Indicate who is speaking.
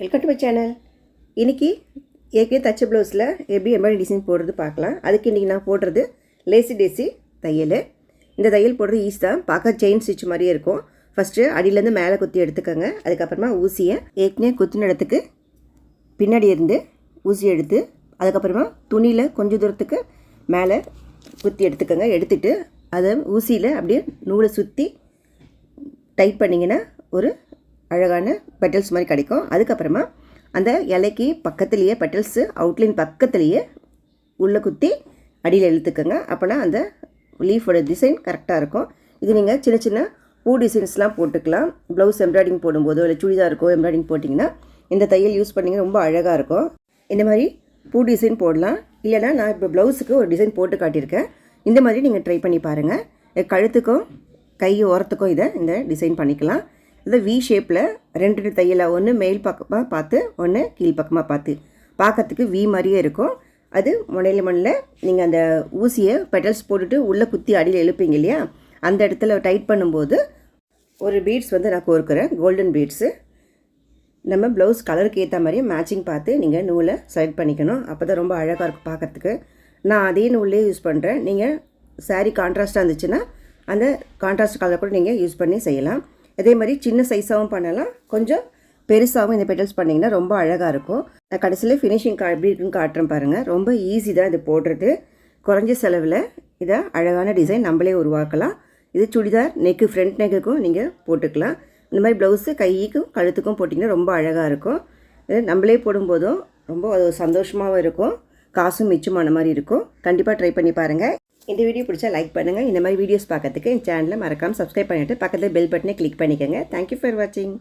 Speaker 1: Welcome to my channel இன்றைக்கி ஏற்கனவே தச்ச ப்ளவுஸில் எப்படி எம்ப்ராய்டரி டிசைன் போடுறது பார்க்கலாம். அதுக்கு இன்றைக்கி நான் போடுறது லேசி டேசி தையல். இந்த தையல் போடுறது ஈஸி தான். பார்க்க செயின் ஸ்டிச் மாதிரியே இருக்கும். ஃபஸ்ட்டு அடியிலேருந்து மேலே குத்தி எடுத்துக்கோங்க. அதுக்கப்புறமா ஊசியை ஏற்கனவே குத்தின இடத்துக்கு பின்னாடி இருந்து ஊசி எடுத்து அதுக்கப்புறமா துணியில் கொஞ்சம் தூரத்துக்கு மேலே குத்தி எடுத்துக்கோங்க. எடுத்துட்டு அதை ஊசியில் அப்படியே நூலை சுற்றி டைட் பண்ணிங்கன்னா ஒரு அழகான பெட்டல்ஸ் மாதிரி கிடைக்கும். அதுக்கப்புறமா அந்த இலைக்கு பக்கத்துலேயே பெட்டல்ஸு அவுட்லைன் பக்கத்துலேயே உள்ளே குத்தி அடியில் இழுத்துக்கோங்க. அப்போனா அந்த லீஃபோட டிசைன் கரெக்டாக இருக்கும். இது நீங்கள் சின்ன சின்ன பூ டிசைன்ஸ்லாம் போட்டுக்கலாம். ப்ளவுஸ் எம்ப்ராய்டிங் போடும்போதோ இல்லை சுடிதாருக்கோ எம்ப்ராய்டிங் போட்டிங்கன்னா இந்த தையல் யூஸ் பண்ணிங்கன்னா ரொம்ப அழகாக இருக்கும். இந்த மாதிரி பூ டிசைன் போடலாம். இல்லைனா நான் இப்போ ப்ளவுஸுக்கு ஒரு டிசைன் போட்டு காட்டியிருக்கேன். இந்த மாதிரி நீங்கள் ட்ரை பண்ணி பாருங்கள் கழுத்துக்கும் கை ஓரத்துக்கும் இதை இந்த டிசைன் பண்ணிக்கலாம். இந்த வி ஷேப்பில் ரெண்டு ரெண்டு தையலாக ஒன்று மேல் பக்கமாக பார்த்து ஒன்று கீழ் பக்கமாக பார்த்து. பார்க்கறதுக்கு வி மாதிரியே இருக்கும். அது முனையில் மண்ணில் நீங்கள் அந்த ஊசியை பெட்டல்ஸ் போட்டுட்டு உள்ளே குத்தி அடியில் எழுப்பீங்க இல்லையா? அந்த இடத்துல டைட் பண்ணும்போது ஒரு பீட்ஸ் வந்து நான் கோர்க்குறேன். கோல்டன் பீட்ஸு நம்ம ப்ளவுஸ் கலருக்கு ஏற்ற மாதிரியே மேட்சிங் பார்த்து நீங்கள் நூலை செலக்ட் பண்ணிக்கணும். அப்போ தான் ரொம்ப அழகாக இருக்கும் பார்க்குறதுக்கு. நான் அதே நூல்லே யூஸ் பண்ணுறேன் நீங்கள் சாரீ கான்ட்ராஸ்ட்டாக இருந்துச்சுன்னா அந்த கான்ட்ராஸ்ட் கலர் கூட நீங்கள் யூஸ் பண்ணி செய்யலாம். அதே மாதிரி சின்ன சைஸாகவும் பண்ணலாம். கொஞ்சம் பெருசாகவும் இந்த பெட்டல்ஸ் பண்ணிங்கன்னா ரொம்ப அழகாக இருக்கும். நான் கடைசியில் ஃபினிஷிங் கா எப்படி இருக்குன்னு காட்டுறேன் பாருங்கள் ரொம்ப ஈஸி தான் இது போடுறது. குறைஞ்ச செலவில் இதை அழகான டிசைன் நம்மளே உருவாக்கலாம். இது சுடிதார் நெக்கு ஃப்ரண்ட் நெக்குக்கும் நீங்கள் போட்டுக்கலாம். இந்த மாதிரி ப்ளவுஸு கைக்கும் கழுத்துக்கும் போட்டிங்கன்னா ரொம்ப அழகாக இருக்கும். இது நம்மளே போடும்போதும் ரொம்ப அது சந்தோஷமாகவும் இருக்கும். காசும் மிச்சமான மாதிரி இருக்கும். கண்டிப்பாக ட்ரை பண்ணி பாருங்கள் இந்த வீடியோ பிடிச்சா லைக் பண்ணுங்கள் இந்த மாதிரி வீடியோஸ் பார்க்கறதுக்கு என் சேனலில் மறக்காமல் சப்ஸ்கிரைப் பண்ணிவிட்டு பக்கத்தில் பெல் பட்டனை கிளிக் பண்ணிக்கோங்க. தேங்க்யூ ஃபார் வாட்சிங்